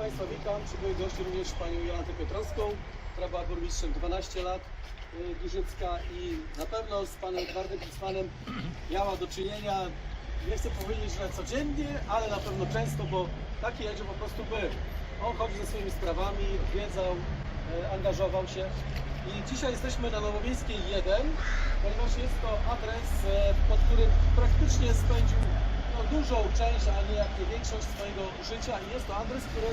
Państwa witam. Przy moim gościu również Panią Jolantę Piotrowską, która była burmistrzem 12 lat y, Giżycka i na pewno z Panem Edwardem Pismanem miała do czynienia, nie chcę powiedzieć, że codziennie, ale na pewno często, bo taki Jerzy po prostu był. On chodzi ze swoimi sprawami, odwiedzał, y, angażował się. I dzisiaj jesteśmy na Nowowiejskiej 1, ponieważ jest to adres, y, pod którym praktycznie spędził dużą część, a nie jak większość swojego życia i jest to adres, który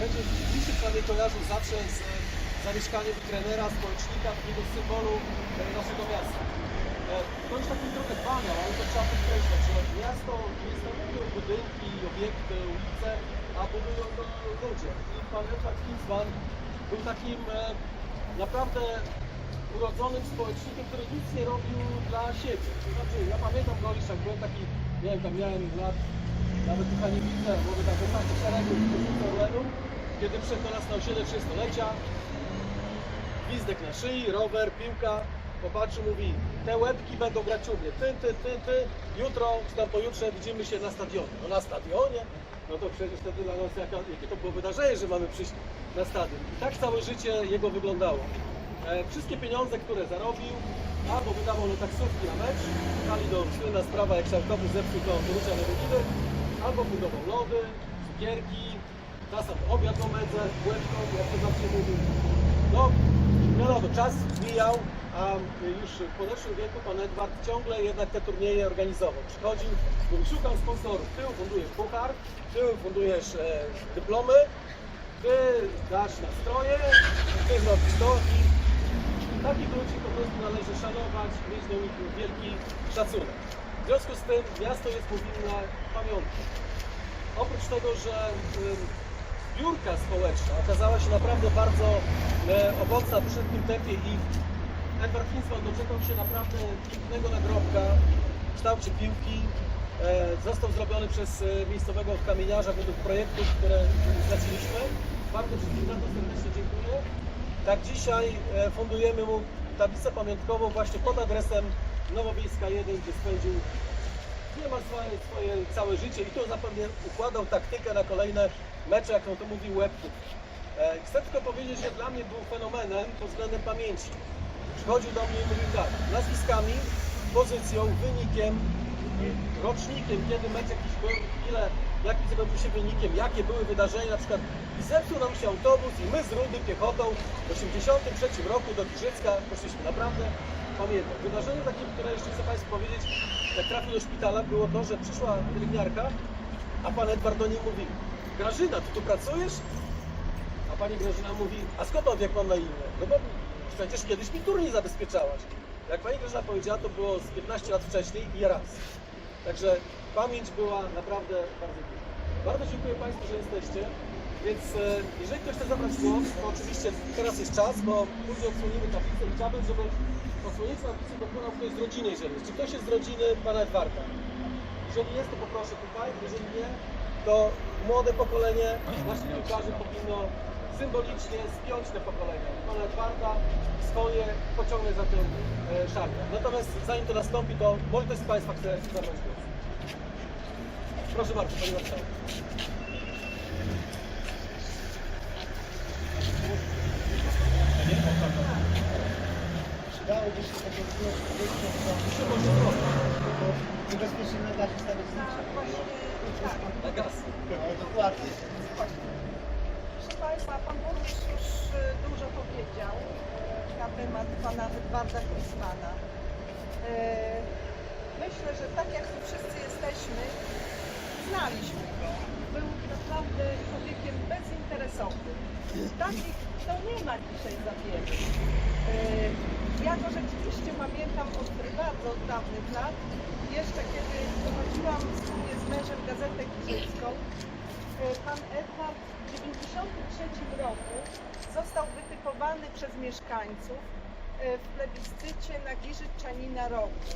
będzie w bliższym prawie kojarzył zawsze z e, zamieszkaniem trenera, społecznika, takiego symbolu e, naszego miasta. E, To już taki trochę banał, ale to trzeba podkreślać, że miasto nie stanowiło budynki, obiekty, ulice, a budują to ludzie. I pan Edward Kinsman był takim naprawdę urodzonym społecznikiem, który nic nie robił dla siebie. Znaczy, ja pamiętam go jak byłem taki, nie wiem, tam miałem lat, nawet chyba nie widzę, może tak 15 szeregu Orlenu, kiedy przyszedł do nas na osiedle 30-lecia, gwizdek na szyi, rower, piłka, popatrzył, mówi, te łebki będą grać u mnie, ty, ty, ty, ty, jutro, czy tam pojutrze widzimy się na stadionie. No na stadionie? No to przecież wtedy dla nas jakie to było wydarzenie, że mamy przyjść na stadion. I tak całe życie jego wyglądało. E, wszystkie pieniądze, które zarobił, albo wydawał na taksówki na mecz, dali do słynna sprawa, jak Szarkowy zepsuł to Borusia Lewogidy, albo budował lody, cukierki, czasem obiad o medze, łebką, jak to zawsze mówił. No, wiadomo, czas mijał, a już w podeszłym wieku pan Edward ciągle jednak te turnieje organizował. Przychodził, mówi, szukam sponsorów, ty fundujesz puchar, ty fundujesz e, dyplomy, ty dasz nastroje, ty zrobisz to i takich ludzi po prostu należy szanować, mieć do nich wielki szacunek. W związku z tym miasto jest mu winne. Oprócz tego, że ym, zbiórka społeczna okazała się naprawdę bardzo e, owocna w szybkim tempie i Edward Kinsman doczekał się naprawdę pięknego nagrobka w kształcie piłki. E, został zrobiony przez e, miejscowego kamieniarza według projektów, które zleciliśmy. Bardzo wszystkim za to serdecznie dziękuję. Tak dzisiaj e, fundujemy mu tablicę pamiątkową właśnie pod adresem Nowowiejska 1, gdzie spędził niemal swoje, swoje całe życie i tu zapewne układał taktykę na kolejne mecze, jak on to mówił, łebków. E, chcę tylko powiedzieć, że dla mnie był fenomenem pod względem pamięci. Przychodził do mnie i mówił tak, nazwiskami, pozycją, wynikiem, rocznikiem, kiedy mecz jakiś był, ile, jakim zrobił się wynikiem, jakie były wydarzenia, na przykład i zepsuł nam się autobus i my z Rudy piechotą w 83 roku do Giżycka poszliśmy, naprawdę pamiętam. Wydarzenie takie, które jeszcze chcę Państwu powiedzieć, jak trafił do szpitala, było to, że przyszła pielęgniarka, a Pan Edward do niej mówi, Grażyna, Ty tu pracujesz? A Pani Grażyna mówi, a skąd jak mam na imię? No bo przecież kiedyś mi turniej zabezpieczałaś. Jak Pani Grażyna powiedziała, to było z 15 lat wcześniej i raz. Także pamięć była naprawdę bardzo duża. Bardzo dziękuję Państwu, że jesteście. Więc e, jeżeli ktoś chce zabrać głos, to oczywiście teraz jest czas, bo później odsłonimy tablicę chciałbym, żeby odsłonięcie tablicy dokonał ktoś z rodziny, jeżeli jest. Czy ktoś jest z rodziny Pana Edwarda? Jeżeli jest, to poproszę tutaj. Jeżeli nie, to młode pokolenie naszych piłkarzy powinno symbolicznie spiąć te pokolenia. Pana Edwarda swoje pociągnąć za tym e. Natomiast zanim to nastąpi, to może ktoś z Państwa chce zabrać głos. Proszę bardzo, Pani Marszałek. Przydałoby się takie niebezpiecznie na gazie stawiać. Na gaz. No, dokładnie. Państwa, Pan Burmistrz już y, dużo powiedział na temat Pana Edwarda Klismana. Y, Myślę, że tak jak tu wszyscy jesteśmy, znaliśmy go. Był naprawdę człowiekiem bezinteresownym. Takich to nie ma dzisiaj za wiele. Y, Ja go rzeczywiście pamiętam od bardzo dawnych lat. Jeszcze kiedy prowadziłam wspólnie z mężem gazetę giżycką, Pan Edward w 1993 roku został wytypowany przez mieszkańców e, w plebiscycie na Giżyczanina roku.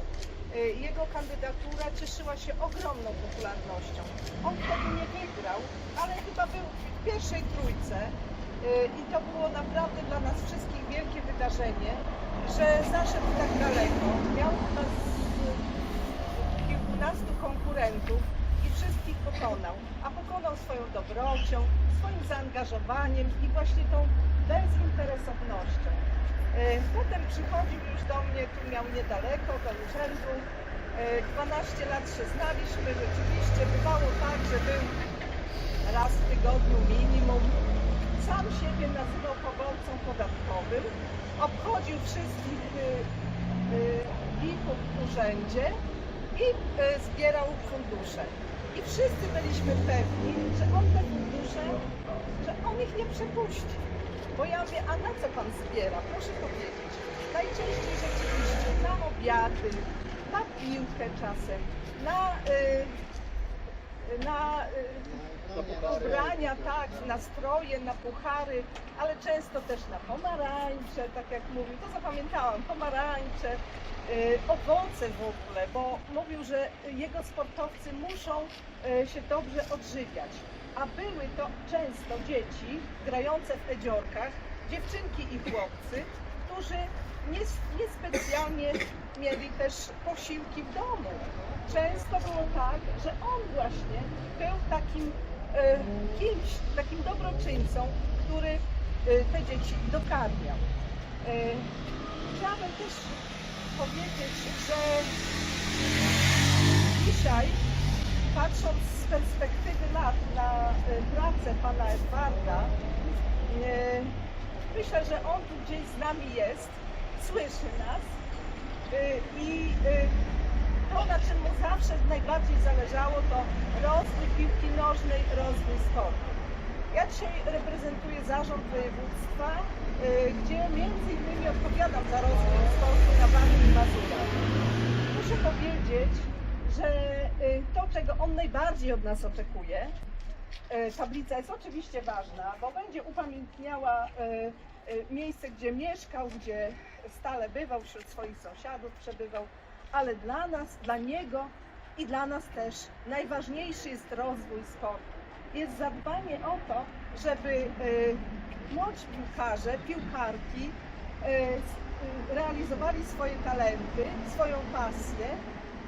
E, Jego kandydatura cieszyła się ogromną popularnością. On wtedy nie wygrał, ale chyba był w pierwszej trójce e, i to było naprawdę dla nas wszystkich wielkie wydarzenie, że zaszedł tak daleko. Miał chyba kilkunastu konkurentów i wszystkich pokonał swoją dobrocią, swoim zaangażowaniem i właśnie tą bezinteresownością. E, Potem przychodził już do mnie, tu miał niedaleko, do urzędu. E, 12 lat się znaliśmy, rzeczywiście bywało tak, że był raz w tygodniu minimum. Sam siebie nazywał poborcą podatkowym, obchodził wszystkich y, y, VIP-ów w urzędzie i y, zbierał fundusze. I wszyscy byliśmy pewni, że on te fundusze, że on ich nie przepuści. Bo ja mówię, a na co pan zbiera? Proszę powiedzieć. Najczęściej rzeczywiście na obiady, na piłkę czasem, na, y, na y, ubrania, tak, nastroje, na puchary, ale często też na pomarańcze, tak jak mówił, to zapamiętałam, pomarańcze, y, owoce w ogóle, bo mówił, że jego sportowcy muszą y, się dobrze odżywiać. A były to często dzieci grające w edziorkach, dziewczynki i chłopcy, którzy nie, niespecjalnie mieli też posiłki w domu. Często było tak, że on właśnie był takim e, kimś, takim dobroczyńcą, który e, te dzieci dokarmiał. E, chciałabym też powiedzieć, że dzisiaj, patrząc z perspektywy lat na e, pracę pana Edwarda, e, myślę, że on tu gdzieś z nami jest, słyszy nas e, i e, to, na czym mu zawsze najbardziej zależało, to rozwój piłki nożnej, rozwój sportu. Ja dzisiaj reprezentuję zarząd województwa, y, gdzie między innymi odpowiadam za rozwój sportu na Warmii i Mazurach. Muszę powiedzieć, że y, to, czego on najbardziej od nas oczekuje, y, tablica jest oczywiście ważna, bo będzie upamiętniała y, y, miejsce, gdzie mieszkał, gdzie stale bywał, wśród swoich sąsiadów przebywał, ale dla nas, dla niego i dla nas też najważniejszy jest rozwój sportu. Jest zadbanie o to, żeby młodzi piłkarze, piłkarki realizowali swoje talenty, swoją pasję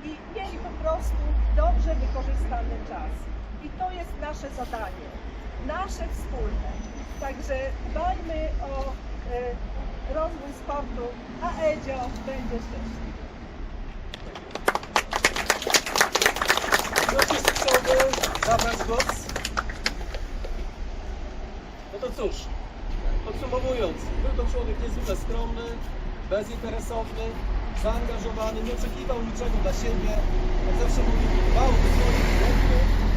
i mieli po prostu dobrze wykorzystany czas. I to jest nasze zadanie, nasze wspólne. Także dbajmy o y, rozwój sportu, a Edzio będzie szczęśliwy. Chciałby zabrać głos? No to cóż, podsumowując, był to człowiek niezwykle skromny, bezinteresowny, zaangażowany, nie oczekiwał niczego dla siebie, jak zawsze mówił, dbał o swoich.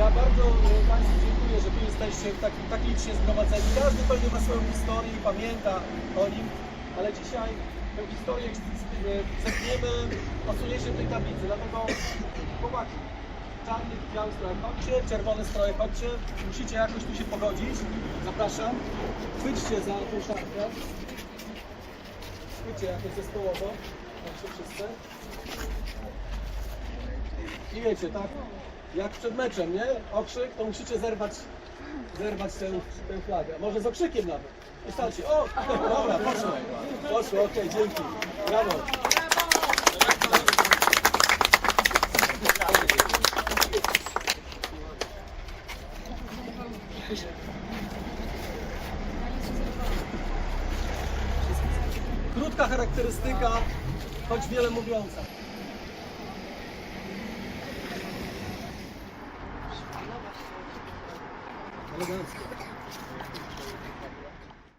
Ja bardzo e, Państwu dziękuję, że tu jesteście tak, tak licznie zgromadzeni. Każdy pewnie ma swoją historię i pamięta o nim, ale dzisiaj tę historię e, zepniemy osunięciem tej tablicy, dlatego chłopaki, czarny, biały strojek chodźcie, czerwony strojek chodźcie, musicie jakoś tu się pogodzić. Zapraszam. Chwyćcie za tą szarkę. Chwyćcie jakoś zespołowo. Tak się wszyscy. I wiecie, tak? Jak przed meczem, nie? Okrzyk, to musicie zerwać, zerwać tę, tę flagę. Może z okrzykiem nawet. I stawcie. O! Dobra, poszło. Poszło, okej, dzięki. Brawo. Krótka charakterystyka, choć wiele mówiąca. Obrigado.